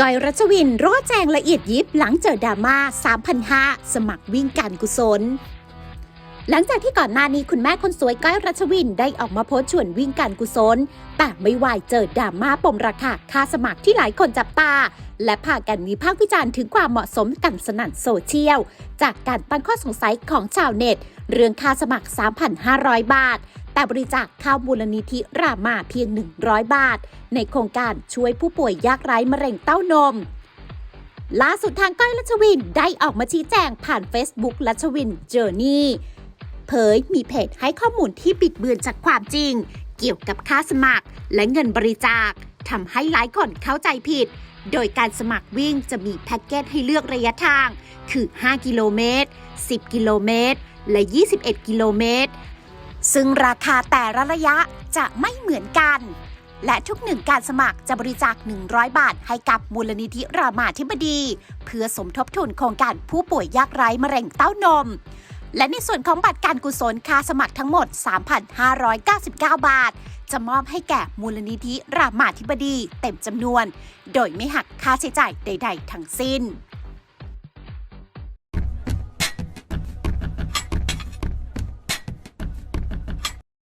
ก้อยรัชวินร้อแจงละเอียดยิบหลังเจอดราม่า3,500สมัครวิ่งการกุศล หลังจากที่ก่อนหน้านี้คุณแม่คนสวยก้อยรัชวินได้ออกมาโพสต์ชวนวิ่งการกุศล แต่ไม่ไหวเจอดราม่าปมราคาค่าสมัครที่หลายคนจับตา และพากันวิพากษ์วิจารณ์ถึงความเหมาะสมกันสนั่นโซเชียล จากการตั้งข้อสงสัยของชาวเน็ต เรื่องค่าสมัคร 3,500 บาท แต่บริจาคเข้ามูลนิธิรามาเพียง 100 บาท ในโครงการช่วยผู้ป่วยยากไร้มะเร็งเต้านม ล่าสุดทางก้อยรัชวินได้ออกมาชี้แจงผ่าน Facebook รัชวินเจอร์นี่เผยมีเพจให้ข้อมูลที่บิดเบือนจากความจริง เกี่ยวกับค่าสมัครและเงินบริจาคทำให้หลายคนเข้าใจผิด โดยการสมัครวิ่งจะมีแพ็กเกจให้เลือกระยะทาง คือ 5 กิโลเมตร 10 กิโลเมตร และ 21 กิโลเมตร ซึ่งราคาแต่ละระยะจะไม่เหมือนกัน และทุกหนึ่งการสมัครจะบริจาค 100 บาทให้กับมูลนิธิรามาธิบดี เพื่อสมทบทุนโครงการผู้ป่วยยากไร้มะเร็งเต้านม และในส่วนของบัตรการกุศลค่าสมัครทั้งหมด 3,599 บาท จะมอบให้แก่มูลนิธิรามาธิบดี เต็มจำนวน โดยไม่หักค่าใช้จ่ายใด ๆ ทั้งสิ้น